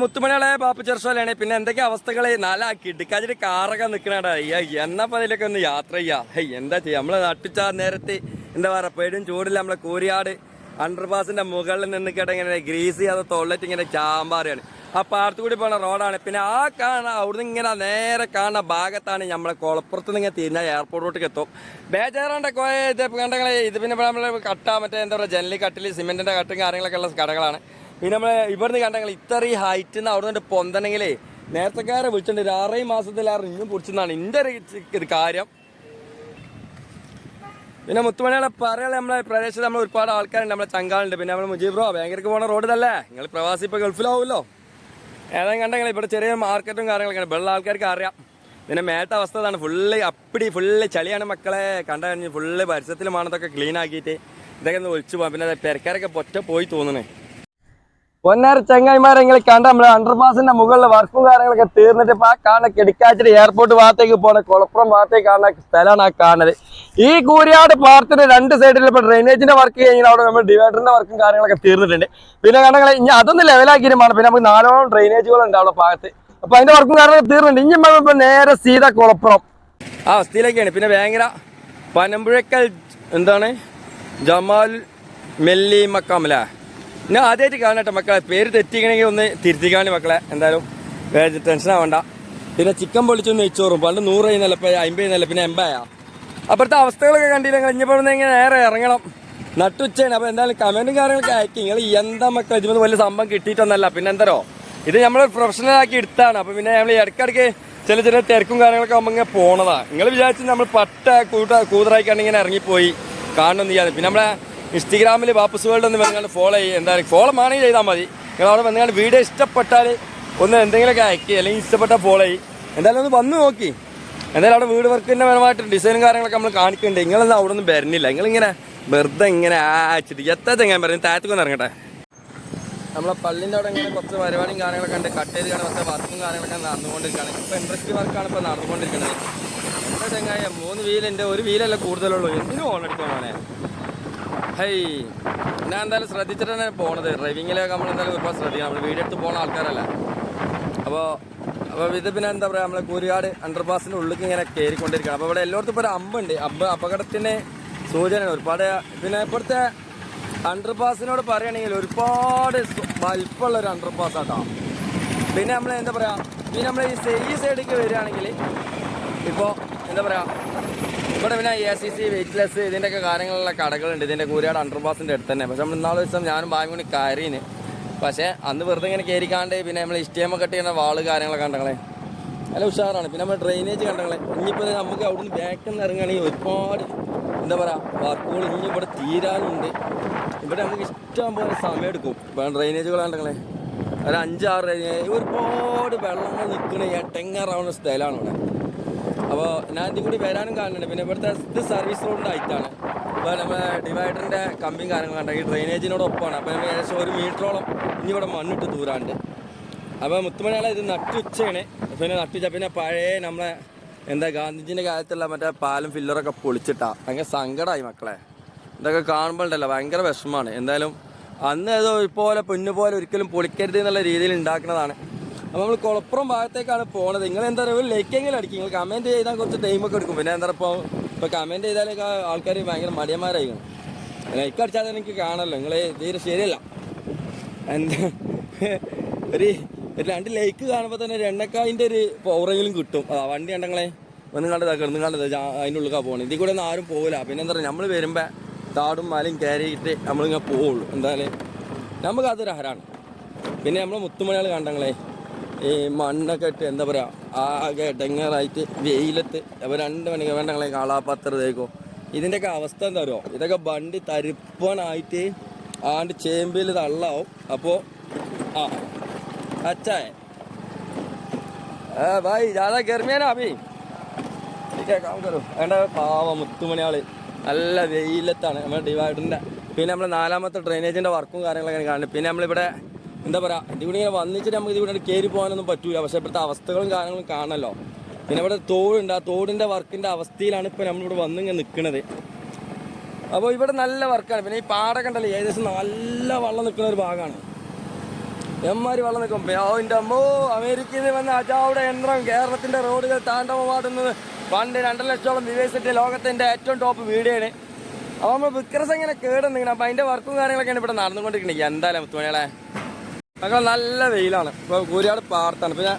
മുത്തുമണികളെ പാപ്പ ചെറുസോലാണ് പിന്നെ എന്തൊക്കെ അവസ്ഥകളെ? നല്ല കിടക്കാച്ചിട്ട് കാറൊക്കെ നിൽക്കണടാ അയ്യാ എന്നാ അതിലൊക്കെ ഒന്ന് യാത്ര ചെയ്യാ. ഹേയ് എന്താ ചെയ്യാ? നമ്മൾ നട്ടിച്ച നേരത്തെ എന്താ പറയാ പേടും ചൂടില്ല നമ്മളെ കൂരിയാട് അണ്ടർപാസിന്റെ മുകളിൽ നിന്ന് കേട്ട ഇങ്ങനെ ഗ്രീസ് ചെയ്യാതെ തൊള്ളറ്റ് ഇങ്ങനെ ചാമ്പാറിയാണ്. ആ പാടത്തു കൂടി പോണ റോഡാണ്. പിന്നെ ആ കാണുന്ന അവിടുന്ന് ഇങ്ങനെ നേരെ കാണുന്ന ഭാഗത്താണ് നമ്മളെ കുളപ്പുറത്ത് നിന്ന് തിരിഞ്ഞ എയർപോർട്ടിലോട്ട് എത്തും. ബേജാറാണ്ട ഇത് കണ്ടങ്ങളെ? ഇത് പിന്നെ നമ്മൾ കട്ടാ മറ്റേ എന്താ പറയുക ജനലി കട്ടിൽ സിമെന്റിന്റെ കട്ടും കാര്യങ്ങളൊക്കെ ഉള്ള കടകളാണ്. പിന്നെ നമ്മൾ ഇവിടുന്ന് കണ്ടെങ്കിൽ ഇത്രയും ഹൈറ്റിൽ നിന്ന് അവിടെ നിന്ന് പൊന്തണെങ്കിലേ നേരത്തെക്കാരെ വിളിച്ചിട്ടുണ്ട്. ആറേ ആറ് ഇന്നും പൊടിച്ചെന്നാണ് എന്റെ ഒരു കാര്യം. പിന്നെ മുത്തുമണികളെ പറയാൻ നമ്മളെ പ്രദേശത്ത് നമ്മൾ ഒരുപാട് ആൾക്കാരുണ്ട് നമ്മളെ ചങ്കാളുണ്ട്. പിന്നെ നമ്മൾ മുജീബ് ബ്രോ ബാങ്കർക്ക് പോണ റോഡ് അല്ലേ നിങ്ങൾ പ്രവാസി ഇപ്പോൾ ഗൾഫിലാവുമല്ലോ. ഏതായാലും കണ്ടെങ്കിൽ ഇവിടെ ചെറിയ മാർക്കറ്റും കാര്യങ്ങളൊക്കെ വെള്ള ആൾക്കാർക്ക് അറിയാം. പിന്നെ മേട്ട അവസ്ഥ ഇതാണ്. ഫുള്ള് അപ്പിടി ഫുള്ള് ചളിയാണ് മക്കളെ. കണ്ട കഴിഞ്ഞ് ഫുള്ള് പരിസരത്തിൽ മണത്തൊക്കെ ക്ലീൻ ആക്കിയിട്ട് ഇതൊക്കെ ഒന്ന് ഒളിച്ചു പോകാം പിന്നെ പെരക്കാരൊക്കെ പൊറ്റ പോയി തോന്നുന്നേ പൊന്നാര ചങ്ങായിമാരെ കണ്ട നമ്മുടെ അണ്ടർപാസിന്റെ മുകളിൽ വർക്കും കാര്യങ്ങളൊക്കെ തീർന്നിട്ട് ഇപ്പൊ ആ കാണുന്ന കെടിക്കാച്ചിട്ട് എയർപോർട്ട് ഭാഗത്തേക്ക് പോണ കുളപ്പുറം ഭാഗത്തേക്ക് കാണുന്ന സ്ഥലമാണ് ആ കാണുന്നത്. ഈ കൂരിയാട് പാർട്ടിന്റെ രണ്ട് സൈഡിൽ ഇപ്പൊ ഡ്രെയിനേജിന്റെ വർക്ക് കഴിഞ്ഞാൽ അവിടെ നമ്മൾ ഡിവൈഡറിന്റെ വർക്കും കാര്യങ്ങളൊക്കെ തീർന്നിട്ടുണ്ട്. പിന്നെ കണ്ടെങ്കിൽ ഇനി അതൊന്ന് ലെവലാക്കിയിട്ട് വേണം പിന്നെ നമുക്ക് നാലോളം ഡ്രെയിനേജുകൾ ഉണ്ട് അവിടെ ഭാഗത്ത്. അപ്പൊ അതിന്റെ വർക്കും കാര്യങ്ങളൊക്കെ തീർന്നിട്ടുണ്ട്. ഇനി നമ്മൾ നേരെ സീത കുളപ്പുറം. ആ അവസ്ഥയിലേക്കാണ് പിന്നെ ഭയങ്കര പനമ്പുഴക്കൽ എന്താണ്? ജമാൽ മെല്ലി മക്കാമല ഞാൻ ആദ്യമായിട്ട് കാണട്ടെ മക്കളെ. പേര് തെറ്റിക്കണമെങ്കിൽ ഒന്ന് തിരുത്തിക്കാണ്ട് മക്കളെ. എന്തായാലും വേറെ ടെൻഷൻ ആവണ്ട. പിന്നെ ചിക്കൻ പൊളിച്ചൊന്ന് നെയ്ച്ചോറും. പണ്ട് നൂറ് കഴിഞ്ഞല്ല ഇപ്പം അമ്പത് കഴിഞ്ഞല്ല പിന്നെ എൺപതാ അപ്പോഴത്തെ അവസ്ഥകളൊക്കെ കണ്ടില്ലെങ്കിൽ ഇവിടുന്ന് ഇങ്ങനെ നേരെ ഇറങ്ങണം. നട്ടുച്ചയാണ്. അപ്പോൾ എന്തായാലും കമന്റും കാര്യങ്ങളൊക്കെ അയക്കും. നിങ്ങൾ എന്താ മക്കൾ ഇതിന് വലിയ സംഭവം കിട്ടിയിട്ടൊന്നല്ല. പിന്നെ എന്തരോ? ഇത് നമ്മൾ പ്രൊഫഷണൽ ആക്കി എടുത്താണ്. അപ്പോൾ പിന്നെ നമ്മൾ ഇടയ്ക്കിടയ്ക്ക് ചില ചില തിരക്കും കാര്യങ്ങളൊക്കെ ആകുമ്പോൾ ഇങ്ങനെ പോണതാണ് നിങ്ങൾ വിചാരിച്ച് നമ്മൾ പട്ട കൂട്ട കൂതറായിക്കാണ്ട് ഇങ്ങനെ ഇറങ്ങിപ്പോയി. കാണണമെന്ന് ചെയ്യാതെ പിന്നെ നമ്മളെ ഇൻസ്റ്റഗ്രാമിൽ വാപ്പസ് വേൾഡ് എന്ന് പറഞ്ഞാൽ ഫോളോ ചെയ്യുക എന്തായാലും ഫോളോ ആണെങ്കിൽ ചെയ്താൽ മതി. നിങ്ങൾ അവിടെ വന്നുകൊണ്ട് വീഡിയോ ഇഷ്ടപ്പെട്ടാൽ ഒന്ന് എന്തെങ്കിലുമൊക്കെ അയക്കുക അല്ലെങ്കിൽ ഇഷ്ടപ്പെട്ടാൽ ഫോളോ ചെയ്യും. എന്തായാലും ഒന്ന് വന്ന് നോക്കി. എന്തായാലും അവിടെ വീട് വർക്കിന്റെ പരമായിട്ട് ഡിസൈനും കാര്യങ്ങളൊക്കെ നമ്മൾ കാണിക്കുന്നുണ്ട്. നിങ്ങളൊന്നും അവിടെ ഒന്നും വരുന്നില്ല നിങ്ങളിങ്ങനെ വെറുതെ ഇങ്ങനെ ആച്ചിട്ട് എത്ര തെങ്ങാൻ പറയും? താഴത്തേക്കൊന്ന് ഇറങ്ങട്ടെ. നമ്മളെ പള്ളിന്റെ അവിടെ ഇങ്ങനെ കുറച്ച് പരിപാടിയും കാര്യങ്ങളൊക്കെ ഉണ്ട്. കട്ട് ചെയ്ത് കാണാൻ കുറച്ച് വർക്കും കാര്യങ്ങളൊക്കെ നടന്നുകൊണ്ടിരിക്കുകയാണ്. ഇപ്പോൾ ഇൻഡസ്ട്രി വർക്കാണ് ഇപ്പോൾ നടന്നുകൊണ്ടിരിക്കുന്നത്. എന്താ ചെങ്ങായ മൂന്ന് വീലുണ്ട് ഒരു വീലല്ല കൂടുതലുള്ളൂ. എന്തിനും ഓൺ എടുക്കാൻ ഹൈ ഞാൻ എന്തായാലും ശ്രദ്ധിച്ചിട്ട് തന്നെ പോണത്. ഡ്രൈവിങ്ങിലൊക്കെ നമ്മൾ എന്തായാലും ഒരുപാട് ശ്രദ്ധിക്കണം. നമ്മൾ എടുത്ത് പോണ ആൾക്കാരല്ല? അപ്പോൾ അപ്പോൾ ഇത് പിന്നെ എന്താ പറയുക നമ്മളെ കൂരിയാട് അണ്ടർപാസിന്റെ ഉള്ളിൽ ഇങ്ങനെ കയറിക്കൊണ്ടിരിക്കുകയാണ് അപ്പോൾ ഇവിടെ എല്ലായിടത്തും ഇപ്പോൾ ഒരു അമ്പുണ്ട്. അമ്പ് അപകടത്തിന് സൂചനയാണ്. ഒരുപാട് പിന്നെ ഇപ്പോഴത്തെ അണ്ടർപാസിനോട് പറയുകയാണെങ്കിൽ ഒരുപാട് വലിപ്പമുള്ള ഒരു അണ്ടർപാസ് ആട്ടോ പിന്നെ നമ്മൾ എന്താ പറയുക പിന്നെ നമ്മൾ ഈ ഈ സൈഡിലേക്ക് വരികയാണെങ്കിൽ ഇപ്പോൾ എന്താ പറയുക ഇവിടെ പിന്നെ എ സി സി വെയിറ്റ്ലെസ് ഇതിന്റെയൊക്കെ കാര്യങ്ങളുള്ള കടകളുണ്ട്. ഇതിന്റെ കൂരിയാട് അണ്ടർപാസിന്റെ അടുത്ത് തന്നെ. പക്ഷെ നമ്മൾ ഇന്നാളെ ദിവസം ഞാനും ഭാഗ്യം കൊണ്ട് കയറീന് പക്ഷേ അന്ന് വെറുതെ ഇങ്ങനെ കയറിക്കാണ്ട് പിന്നെ നമ്മൾ ഇഷ്ടേമ കട്ട് ചെയ്യുന്ന വാൾ കാര്യങ്ങളൊക്കെ കണ്ടങ്ങളെ. നല്ല ഉഷാറാണ്. പിന്നെ നമ്മൾ ഡ്രെയിനേജ് കണ്ടങ്ങളെ. ഇനിയിപ്പോൾ നമുക്ക് അവിടുന്ന് ബാക്കിൽ നിന്ന് ഇറങ്ങുകയാണെങ്കിൽ ഒരുപാട് എന്താ പറയുക വർക്കുകൾ ഇനി ഇവിടെ തീരാനുണ്ട്. ഇവിടെ നമുക്ക് ഇഷ്ടം പോലെ സമയം എടുക്കും. ഡ്രെയിനേജുകൾ കണ്ടങ്ങളെ. ഒരു അഞ്ചാറ് ഒരുപാട് വെള്ളങ്ങൾ നിൽക്കുന്ന എട്ടങ്ങാറാവുന്ന സ്ഥലമാണ് ഇവിടെ. അപ്പോൾ ഞാൻ ഇതിൽ കൂടി വരാനും കാണുന്നുണ്ട് പിന്നെ ഇവിടുത്തെ ഇത് സർവീസ് റോഡിന്റെ ഹൈറ്റാണ് ഇപ്പോൾ നമ്മൾ ഡിവൈഡറിന്റെ കമ്പിയും കാര്യങ്ങളും കണ്ട? ഈ ഡ്രെയിനേജിനോടൊപ്പമാണ് അപ്പോൾ നമ്മൾ ഏകദേശം ഒരു മീറ്ററോളം ഇനി ഇവിടെ മണ്ണിട്ട് ദൂരാണ്ട് അപ്പോൾ മുത്തുമണിയാളെ ഇത് നട്ടുച്ചയാണ്. പിന്നെ നട്ടുച്ച പിന്നെ പഴയ നമ്മളെ എന്താ ഗാന്ധിജിന്റെ കാലത്തുള്ള മറ്റേ പാലും ഫില്ലറൊക്കെ പൊളിച്ചിട്ടാ. ഭയങ്കര സങ്കടമായി മക്കളെ. ഇതൊക്കെ കാണുമ്പോൾ ഉണ്ടല്ലോ ഭയങ്കര വിഷമമാണ്. എന്തായാലും അന്ന് ഏതോ ഇപ്പോലെ പൊന്നു പോലെ ഒരിക്കലും പൊളിക്കരുത് എന്നുള്ള രീതിയിൽ ഉണ്ടാക്കുന്നതാണ്. അപ്പോൾ നമ്മൾ കുളപ്പുറം ഭാഗത്തേക്കാണ് പോണത്. നിങ്ങൾ എന്താ പറയുക ഒരു ലൈക്കെങ്കിലും അടിക്കും. നിങ്ങൾ കമന്റ് ചെയ്താൽ കുറച്ച് ടൈം ഒക്കെ എടുക്കും. പിന്നെ എന്താ പറയുക ഇപ്പോൾ കമന്റ് ചെയ്താലൊക്കെ ആൾക്കാർ ഭയങ്കര മടിയന്മാരായിരിക്കും ലൈക്ക് അടിച്ചാൽ എനിക്ക് കാണല്ലോ. നിങ്ങൾ തീരെ ശരിയല്ല. എന്താ? ഒരു രണ്ട് ലൈക്ക് കാണുമ്പോൾ തന്നെ എണ്ണക്കായിന്റെ ഒരു പൗറെങ്കിലും കിട്ടും. ആ വണ്ടി ഉണ്ടെങ്കിലേ ഒന്ന് കണ്ടതാ കിടന്ന് കണ്ടത് അതിന്റെ ഉള്ളിലാണ് പോകണം ഇതിൽ കൂടെ ഒന്നും ആരും പോകില്ല പിന്നെ എന്താ പറയുക നമ്മൾ വരുമ്പോൾ താടും മലയും കയറിയിട്ട് നമ്മളിങ്ങനെ പോവുള്ളൂ. എന്തായാലും നമുക്ക് അതൊരു ഹരാണ് പിന്നെ നമ്മൾ മുത്തുമണികൾ കണ്ടങ്ങളെ? ഈ മണ്ണൊക്കെ ഇട്ട് എന്താ പറയുക ആകെ ഡെങ്ങറായിട്ട് വെയിലത്ത് അപ്പോൾ രണ്ട് മണിക്ക് വേണ്ടങ്ങളെ കാളാപാത്രതേക്കും ഇതിന്റെയൊക്കെ അവസ്ഥ എന്താ പറയുക ഇതൊക്കെ വണ്ടി തരിപ്പനായിട്ട് ആണ്ട് ചേമ്പിൽ തള്ളാവും. അപ്പോൾ ആ അച്ഛായ ഏ ഭായ് ജാദാ ഗർമിയാനാ അഭി. കേൾക്കാം കറു എന്റെ പാവ മുത്തുമണിയാൾ. നല്ല വെയിലത്താണ്. നമ്മുടെ ഡിവൈഡറിന്റെ പിന്നെ നമ്മൾ നാലാമത്തെ ഡ്രൈനേജിന്റെ വർക്കും കാര്യങ്ങളൊക്കെ കാണുന്നത് പിന്നെ നമ്മളിവിടെ എന്താ പറയുക ഇതിവിടെ ഇങ്ങനെ വന്നിട്ട് നമുക്ക് ഇതിവിടെ കയറി പോകാനൊന്നും പറ്റൂല. പക്ഷേ ഇപ്പോഴത്തെ അവസ്ഥകളും കാര്യങ്ങളും കാണല്ലോ പിന്നെ ഇവിടെ തോടുണ്ട്. ആ തോടിന്റെ വർക്കിന്റെ അവസ്ഥയിലാണ് ഇപ്പോൾ നമ്മളിവിടെ വന്നിങ്ങനെ നിൽക്കുന്നത് അപ്പോൾ ഇവിടെ നല്ല വർക്കാണ്. പിന്നെ ഈ പാടൊക്കെ ഉണ്ടല്ലോ ഏകദേശം നല്ല വെള്ളം നിൽക്കുന്ന ഒരു ഭാഗമാണ്. എമ്മാരി വെള്ളം നിൽക്കും അമ്മോ അമേരിക്കയിൽ നിന്ന് വന്ന അജാവുടെ യന്ത്രം കേരളത്തിന്റെ റോഡുകൾ താണ്ഡവമാടുന്നത് പണ്ട് രണ്ടര ലക്ഷത്തോളം വിദേശത്തെ ലോകത്തിന്റെ ഏറ്റവും ടോപ്പ് വീഡിയോ അപ്പൊ അപ്പോൾ നമ്മൾ വിക്രസ് ഇങ്ങനെ കേടുന്നിങ്ങനെ അപ്പോൾ അതിന്റെ വർക്കും കാര്യങ്ങളൊക്കെയാണ് ഇവിടെ നടന്നുകൊണ്ടിരിക്കുന്നത് എന്തായാലും മുത്തുമണികളെ? മക്കൾ നല്ല വെയിലാണ്. ഇപ്പോൾ കൂരിയാട് പാർത്താണ്. പിന്നെ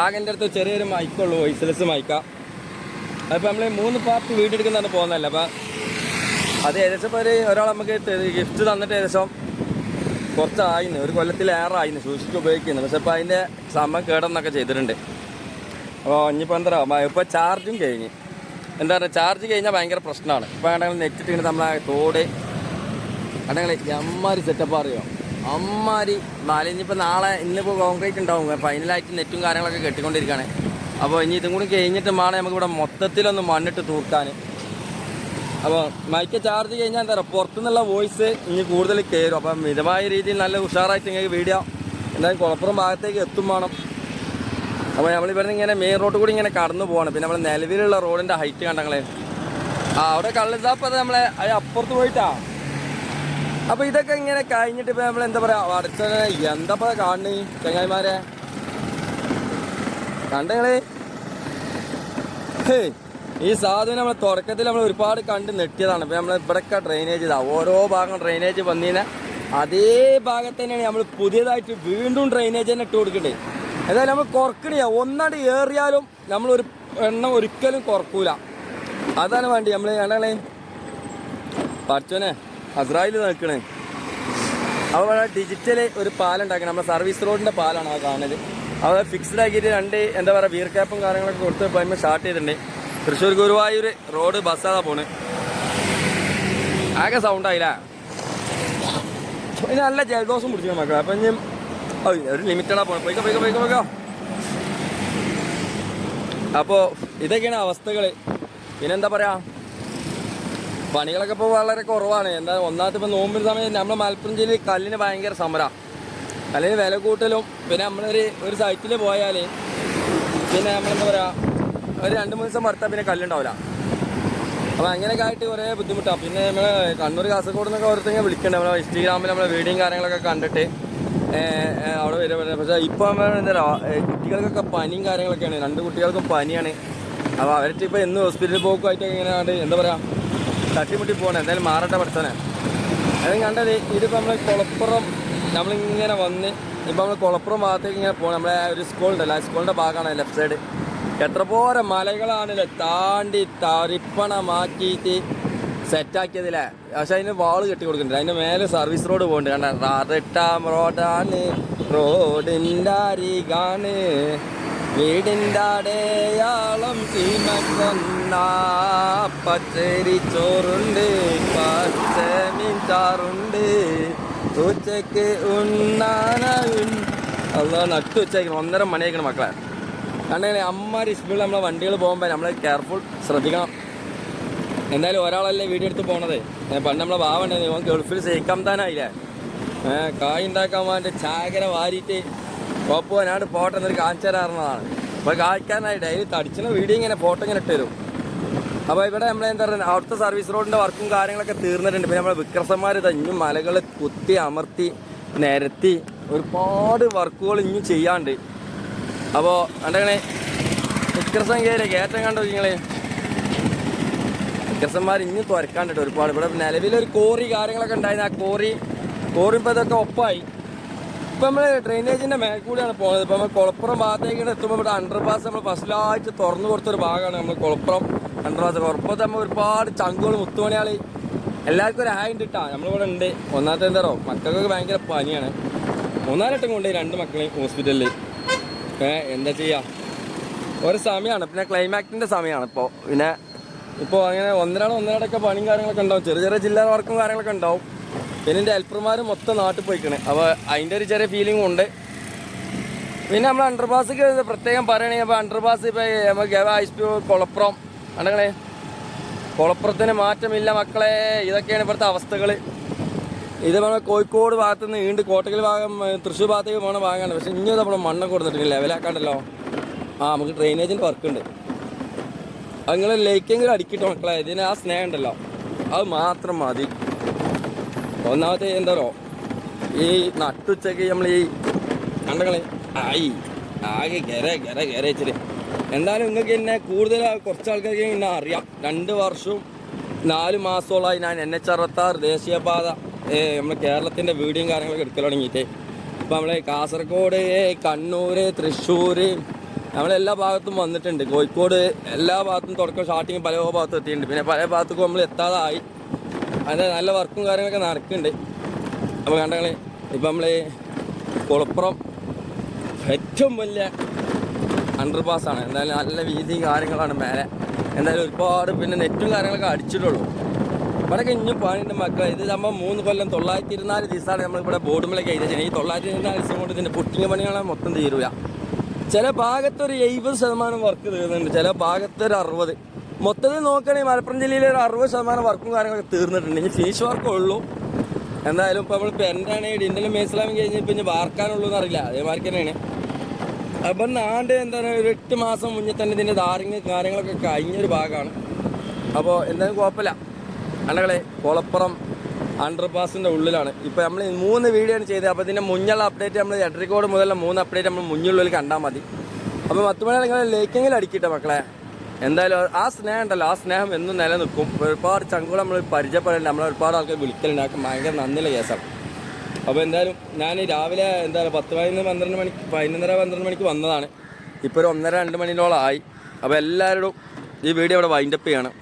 ആകെ എന്റെ അടുത്ത് ചെറിയൊരു മൈക്കുള്ളൂ വോയിസ്ലെസ് മൈക്ക അപ്പോൾ നമ്മൾ മൂന്ന് പാർട്ട് വീഡിയോ എടുക്കുന്നതാണ് പോകുന്നതല്ല? അപ്പം അത് ഏകദേശം ഒരു ഒരാൾ നമുക്ക് ഗിഫ്റ്റ് തന്നിട്ട് ഏകദേശം കുറച്ചായിരുന്നു ഒരു കൊല്ലത്തിലേറായിന്ന് സൂക്ഷിച്ച് ഉപയോഗിക്കുന്നു. പക്ഷെ ഇപ്പോൾ അതിന്റെ സമയം കേടെന്നൊക്കെ ചെയ്തിട്ടുണ്ട്. അപ്പോൾ ഇനിയിപ്പോൾ എന്താ ഇപ്പൊ ചാർജും കഴിഞ്ഞ്. എന്താ പറയുക ചാർജ് കഴിഞ്ഞാൽ ഭയങ്കര പ്രശ്നമാണ്. ഇപ്പോൾ ആണെങ്കിൽ നെറ്റിട്ട് നമ്മളെ തോട് ആണെങ്കിൽ എമ്മാരി സെറ്റപ്പ് അറിയോ? അമ്മാരി മല ഇനിയിപ്പോൾ നാളെ ഇന്നിപ്പോൾ കോൺക്രീറ്റ് ഉണ്ടാവും. ഫൈനലായിട്ട് നെറ്റും കാര്യങ്ങളൊക്കെ കെട്ടിക്കൊണ്ടിരിക്കുകയാണ് അപ്പോൾ ഇനി ഇതും കൂടി കഴിഞ്ഞിട്ട് വേണം നമുക്കിവിടെ മൊത്തത്തിലൊന്ന് മണ്ണിട്ട് തൂക്കാൻ അപ്പോൾ മൈക്ക് ചാർജ് കഴിഞ്ഞാൽ എന്താ പറയുക? പുറത്തുനിന്നുള്ള വോയിസ് ഇനി കൂടുതൽ കയറും അപ്പം മിതമായ രീതിയിൽ നല്ല ഉഷാറായിട്ട് നിങ്ങൾക്ക് വീഡിയോ എന്തായാലും കുളപ്പുറം ഭാഗത്തേക്ക് എത്തും വേണം. അപ്പോൾ നമ്മളിവിടെ ഇങ്ങനെ മെയിൻ റോഡ് കൂടി ഇങ്ങനെ കടന്നു പോകണം പിന്നെ നമ്മൾ നിലവിലുള്ള റോഡിന്റെ ഹൈറ്റ് കണ്ടങ്ങളെ ആ അവിടെ കള്ളിസാപ്പ് അത് നമ്മളെ അത് അപ്പുറത്ത് പോയിട്ടാ? അപ്പോൾ ഇതൊക്കെ ഇങ്ങനെ കഴിഞ്ഞിട്ട് ഇപ്പോൾ നമ്മൾ എന്താ പറയുക അടുത്ത എന്താ കാണണേ ചങ്ങായിമാരെ? കണ്ടങ്ങൾ ഈ സാധനം നമ്മൾ തുടക്കത്തിൽ നമ്മൾ ഒരുപാട് കണ്ട് നെട്ടിയതാണ് ഇപ്പൊ നമ്മൾ ഇവിടെയൊക്കെ ഡ്രെയിനേജ് ഇതാ ഓരോ ഭാഗം ഡ്രെയിനേജ് വന്നതിന് അതേ ഭാഗത്ത് തന്നെയാണ് നമ്മൾ പുതിയതായിട്ട് വീണ്ടും ഡ്രെയിനേജ് തന്നെ ഇട്ട് കൊടുക്കണ്ടേ. എന്തായാലും നമ്മൾ കുറക്കണില്ല ഒന്നാണ്ട് ഏറിയാലും നമ്മൾ ഒരു എണ്ണം ഒരിക്കലും കുറക്കൂല. അതാണ് വേണ്ടി. നമ്മൾ കണ്ടങ്ങളെ പഠിച്ചോനെ. അസ്രായിൽ നിൽക്കണേ. അപ്പോൾ ഇവിടെ ഡിജിറ്റൽ ഒരു പാലുണ്ടാക്കണം നമ്മുടെ സർവീസ് റോഡിന്റെ പാലാണ് ആ കാണുന്നത് അത് ഫിക്സ്ഡ് ആക്കിയിട്ട് രണ്ട് എന്താ പറയുക വീർ ക്യാപ്പും കാര്യങ്ങളൊക്കെ കൊടുത്ത് പോയപ്പോൾ സ്റ്റാർട്ട് ചെയ്തിട്ടുണ്ട്. തൃശ്ശൂർ ഗുരുവായൂർ റോഡ് ബസ്സാതാ പോണ്. ആകെ സൗണ്ട് ആയില്ല? ഇനി നല്ല ജലദോഷം പിടിച്ചു മക്കളെ. അപ്പം ഇനി ഒരു ലിമിറ്റഡാ പോണേ. പോയിക്കോ പോയിക്കോ പോയിക്കോ പോയിക്കോ. അപ്പോൾ ഇതൊക്കെയാണ് അവസ്ഥകൾ പിന്നെന്താ പറയാ? പണികളൊക്കെ ഇപ്പോൾ വളരെ കുറവാണ്. എന്താ ഒന്നാമത്തെ ഇപ്പോൾ നോമ്പിന് സമയം നമ്മുടെ മലപ്പുറം ജില്ലയിൽ കല്ലിന് ഭയങ്കര സമരമാണ് കല്ലിന് വില കൂട്ടലും പിന്നെ നമ്മളൊരു ഒരു സൈറ്റിൽ പോയാൽ പിന്നെ നമ്മളെന്താ പറയുക ഒരു രണ്ട് മൂന്ന് ദിവസം മറുത്താൽ പിന്നെ കല്ലുണ്ടാവില്ല അപ്പോൾ അങ്ങനെയൊക്കെ ആയിട്ട് കുറേ ബുദ്ധിമുട്ടാണ് പിന്നെ നമ്മൾ കണ്ണൂർ കാസർഗോഡ് നിന്നൊക്കെ ഓരോരുത്തങ്ങനെ വിളിക്കണ്ട. നമ്മളെ ഇൻസ്റ്റഗ്രാമിൽ നമ്മളെ വീഡിയോയും കാര്യങ്ങളൊക്കെ കണ്ടിട്ട് അവിടെ വരെ അവിടെ വരും പക്ഷേ ഇപ്പോൾ നമ്മൾ എന്താ കുട്ടികൾക്കൊക്കെ പനിയും കാര്യങ്ങളൊക്കെയാണ്. രണ്ട് കുട്ടികൾക്കും പനിയാണ്. അപ്പോൾ അവർക്ക് ഇപ്പോൾ എന്ന് ഹോസ്പിറ്റലിൽ പോക്കുമായിട്ടൊക്കെ ഇങ്ങനെ എന്താ പറയുക തട്ടിമുട്ടി പോകണം എന്തായാലും മാറട്ടെ പഠിത്തനെ അതും കണ്ടത് ഇതിപ്പോൾ നമ്മൾ കുളപ്പുറം നമ്മളിങ്ങനെ വന്ന് ഇപ്പം നമ്മൾ കുളപ്പുറം ഭാഗത്തേക്ക് ഇങ്ങനെ പോകണം നമ്മളെ ഒരു സ്കൂളുണ്ടല്ലോ ആ സ്കൂളിന്റെ ഭാഗമാണ് ലെഫ്റ്റ് സൈഡ് എത്ര പോലെ മലകളാണല്ലേ. താണ്ടി തരിപ്പണമാക്കിയിട്ട് സെറ്റാക്കിയതില്ലേ പക്ഷെ അതിന് വാൾ കെട്ടി കൊടുക്കുന്നുണ്ട്. അതിന്റെ മേലെ സർവീസ് റോഡ് പോകുന്നുണ്ട് കണ്ട? റാറിട്ടാം റോഡാണ്. റോഡിന്റെ അരികാണ്. വീടിന്റെ അടയാളം. ചീമക്കൊന്ന പച്ചരി ചോറുണ്ട് പച്ച മീൻ ചാറുണ്ട്. ഉച്ചയ്ക്ക് ഉണ്ണാന അല്ല നട്ടു വെച്ചേക്കണം ഒന്നര മണിയായിരിക്കണം മക്കളെ. കണ്ടെങ്കിൽ അമ്മാരി സ്പീഡിൽ നമ്മളെ വണ്ടികൾ പോകുമ്പോൾ നമ്മൾ കെയർഫുൾ ശ്രദ്ധിക്കണം. എന്തായാലും ഒരാളല്ലേ വീഡിയോ എടുത്ത് പോണത്. പണ്ട് നമ്മളെ ബാവുണ്ടായിരുന്നു ഇവൻ ഗൾഫിൽ സേക്കംതാനായില്ലേ. ഏഹ് കായ് ഉണ്ടാക്കാൻ വേണ്ടി ചാകര വാരിയിട്ട് പോപ്പോനാട് ഫോട്ടോ എന്നൊരു കാണിച്ചു തരാറുന്നതാണ്. അപ്പോൾ കായ്ക്കാനായി ഡെയിലി തടിച്ചിന് വീഡിയോ ഇങ്ങനെ ഫോട്ടോ ഇങ്ങനെ ഇട്ട് തരും. അപ്പോൾ ഇവിടെ നമ്മൾ എന്താ പറയുക അവിടുത്തെ സർവീസ് റോഡിന്റെ വർക്കും കാര്യങ്ങളൊക്കെ തീർന്നിട്ടുണ്ട്. പിന്നെ നമ്മളെ വിക്രസന്മാർ ഇഞ്ഞും മലകൾ കുത്തി അമർത്തി നിരത്തി ഒരുപാട് വർക്കുകൾ ഇനിയും ചെയ്യാണ്ട്. അപ്പോൾ കണ്ടങ്ങനെ വിക്രസംഖ്യയിലെ കയറ്റം കണ്ടോ നിങ്ങളെ വിക്രസന്മാർ ഇനിയും തുരക്കാണ്ടിട്ട് ഒരുപാട്. ഇവിടെ നിലവിലൊരു കോറി കാര്യങ്ങളൊക്കെ ഉണ്ടായിരുന്നു ആ കോറി കോറി ഇതൊക്കെ ഒപ്പായി. ഇപ്പം നമ്മൾ ഡ്രെയിനേജിന്റെ മേൽക്കൂടിയാണ് പോകുന്നത് ഇപ്പം നമ്മൾ കുളപ്പുറം ഭാഗത്തേക്ക് എത്തുമ്പോൾ ഇവിടെ അണ്ടർ പാസ് നമ്മൾ ഫസ്റ്റിലായിട്ട് തുറന്നു കൊടുത്തൊരു ഭാഗമാണ് നമ്മൾ കുളപ്പുറം. അണ്ടർ ഉറപ്പ് നമ്മൾ ഒരുപാട് ചങ്കുകൾ മുത്തുമണിയാൾ എല്ലാവർക്കും ഒരു ഹായ് ഉണ്ട് നമ്മളിവിടെ ഉണ്ട്. ഒന്നാമത്തെ എന്താ പറയുക മക്കൾക്കൊക്കെ ഭയങ്കര പനിയാണ്. മൂന്നാലെട്ടും കൊണ്ട് രണ്ട് മക്കളെയും ഹോസ്പിറ്റലിൽ ഏ എന്താ ചെയ്യുക ഒരു സമയമാണ് പിന്നെ ക്ലൈമാക്സിന്റെ സമയമാണ് ഇപ്പോൾ പിന്നെ ഇപ്പോൾ അങ്ങനെ ഒന്നരാടം ഒന്നരാടൊക്കെ പണിയും കാര്യങ്ങളൊക്കെ ഉണ്ടാവും. ചെറിയ ചെറിയ ജില്ലാ വർക്കും കാര്യങ്ങളൊക്കെ ഉണ്ടാവും. പിന്നെ എന്റെ ഹെൽപ്പർമാർ മൊത്തം നാട്ടിൽ പോയിക്കണേ. അപ്പോൾ അതിന്റെ ഒരു ചെറിയ ഫീലിംഗ് ഉണ്ട്. പിന്നെ നമ്മൾ അണ്ടർപാസ് പ്രത്യേകം പറയണെങ്കിൽ ഇപ്പോൾ അണ്ടർപാസ് ഇപ്പോൾ നമുക്ക് ഐസ് കുളപ്പുറം കണ്ടങ്ങളെ കുളപ്പുറത്തിന് മാറ്റമില്ല മക്കളെ. ഇതൊക്കെയാണ് ഇവിടുത്തെ അവസ്ഥകൾ ഇത് നമ്മൾ കോഴിക്കോട് ഭാഗത്ത് നിന്ന് ഈണ്ട് കോട്ടക്കൽ ഭാഗം തൃശ്ശൂർ ഭാഗത്തേക്ക് പോകുന്ന ഭാഗമാണ് പക്ഷെ ഇനി നമ്മൾ മണ്ണ് കൊടുത്തിട്ടില്ല. ലെവലാക്കാണ്ടല്ലോ. ആ നമുക്ക് ഡ്രെയിനേജിന്റെ വർക്കുണ്ട് നിങ്ങൾ ലേക്കെങ്കിലും അടിക്കിട്ടോ മക്കളെ. ഇതിന് ആ സ്നേഹം ഉണ്ടല്ലോ. അത് മാത്രം മതി. ഒന്നാമത്തെ എന്താ ഈ നട്ടുച്ചക്ക് നമ്മൾ ഈ കണ്ടങ്ങളെ ആയി. ആകെ ഗര ഗര ഗര എന്തായാലും നിങ്ങൾക്ക് എന്നെ കൂടുതൽ കുറച്ച് ആൾക്കാർക്ക് എന്നെ അറിയാം. രണ്ട് വർഷവും നാല് മാസത്തോളമായി ഞാൻ എൻ എച്ച് അറുപത്താറ് ദേശീയപാത നമ്മുടെ കേരളത്തിന്റെ വീടും കാര്യങ്ങളൊക്കെ എടുക്കൽ തുടങ്ങിയിട്ട്. ഇപ്പം നമ്മളെ കാസർഗോഡ് കണ്ണൂർ തൃശ്ശൂർ നമ്മളെല്ലാ ഭാഗത്തും വന്നിട്ടുണ്ട്. കോഴിക്കോട് എല്ലാ ഭാഗത്തും തുടക്കം സ്റ്റാർട്ടിങ് പല ഭാഗത്തും എത്തിയിട്ടുണ്ട്. പിന്നെ പല ഭാഗത്തേക്കും നമ്മൾ എത്താതായി. അതിന്റെ നല്ല വർക്കും കാര്യങ്ങളൊക്കെ നടക്കുന്നുണ്ട്. അപ്പോൾ കണ്ടങ്ങളെ ഇപ്പം നമ്മൾ കുളപ്പുറം ഏറ്റവും വലിയ അണ്ടർ ആണ്. എന്തായാലും നല്ല വീതിയും കാര്യങ്ങളാണ് മേലെ. എന്തായാലും ഒരുപാട് പിന്നെ നെറ്റും കാര്യങ്ങളൊക്കെ അടിച്ചിട്ടുള്ളൂ. ഇവിടെയൊക്കെ ഇനിയും പണിന്റെ മക്കൾ ഇത് നമ്മൾ മൂന്ന് കൊല്ലം തൊള്ളായിരത്തി ഇരുന്നാൽ ദിവസമാണ് നമ്മളിവിടെ ബോർഡുമലൊക്കെ എഴുതിയത്. ഈ തൊള്ളായിരത്തി ഇരുന്നാൽ ദിവസം കൊണ്ട് ഇതിന്റെ പുട്ടിങ് പണികളാണ് മൊത്തം തീരുക. ചില ഭാഗത്തൊരു എഴുപത് ശതമാനം വർക്ക് തീർന്നിട്ടുണ്ട്. ചില ഭാഗത്തൊരു അറുപത്. മൊത്തത്തിൽ നോക്കുകയാണെങ്കിൽ മലപ്പുറം ജില്ലയിലെ ഒരു അറുപത് ശതമാനം വർക്കും കാര്യങ്ങളൊക്കെ തീർന്നിട്ടുണ്ട്. ഇനി ഫിനിഷ് വർക്കേ ഉള്ളൂ. എന്തായാലും ഇപ്പോൾ നമ്മൾ ആണെങ്കിൽ ഇന്റലും മേസ്ലാമും കഴിഞ്ഞ് ഇപ്പം ഇനി വാർക്കാനുള്ളൂ എന്നറിയില്ല. അതേമാതിരി തന്നെയാണ്. അപ്പം നാണ്ട് എന്താണ് ഒരു എട്ട് മാസം മുന്നേ തന്നെ ഇതിന്റെ ധാരങ്ങ കാര്യങ്ങളൊക്കെ കഴിഞ്ഞൊരു ഭാഗമാണ്. അപ്പോൾ എന്തായാലും കുഴപ്പമില്ല. അണ്ടകളെ കോളപ്പുറം അണ്ടർ പാസിന്റെ ഉള്ളിലാണ്. ഇപ്പോൾ നമ്മൾ മൂന്ന് വീഡിയോ ആണ് ചെയ്തത്. അപ്പോൾ ഇതിന്റെ മുന്നുള്ള അപ്ഡേറ്റ് നമ്മൾ എട്ടരക്കോട് മുതലുള്ള മൂന്ന് അപ്ഡേറ്റ് നമ്മൾ മുന്നിലുള്ളിൽ കണ്ടാൽ മതി. അപ്പോൾ പത്തുമണി നിങ്ങൾ ലേക്കെങ്കിലും അടിക്കട്ടെ മക്കളെ. എന്തായാലും ആ സ്നേഹം ഉണ്ടല്ലോ. ആ സ്നേഹം എന്നും നിലനിൽക്കും. ഒരുപാട് ചങ്കുകൾ നമ്മൾ പരിചയപ്പെടേണ്ട. നമ്മൾ ഒരുപാട് ആൾക്കാർ വിളിക്കലുണ്ട്. അതൊക്കെ ഭയങ്കര നന്ദിയുള്ള കേസാണ്. അപ്പോൾ എന്തായാലും ഞാൻ രാവിലെ എന്താ പത്ത് പതിനൊന്ന് പന്ത്രണ്ട് മണിക്ക് പതിനൊന്നര പന്ത്രണ്ട് മണിക്ക് വന്നതാണ്. ഇപ്പോൾ ഒരു ഒന്നര രണ്ട് മണിയോളം ആയി. അപ്പോൾ എല്ലാവരോടും ഈ വീഡിയോ ഇവിടെ വൈൻഡപ്പ് ചെയ്യണം.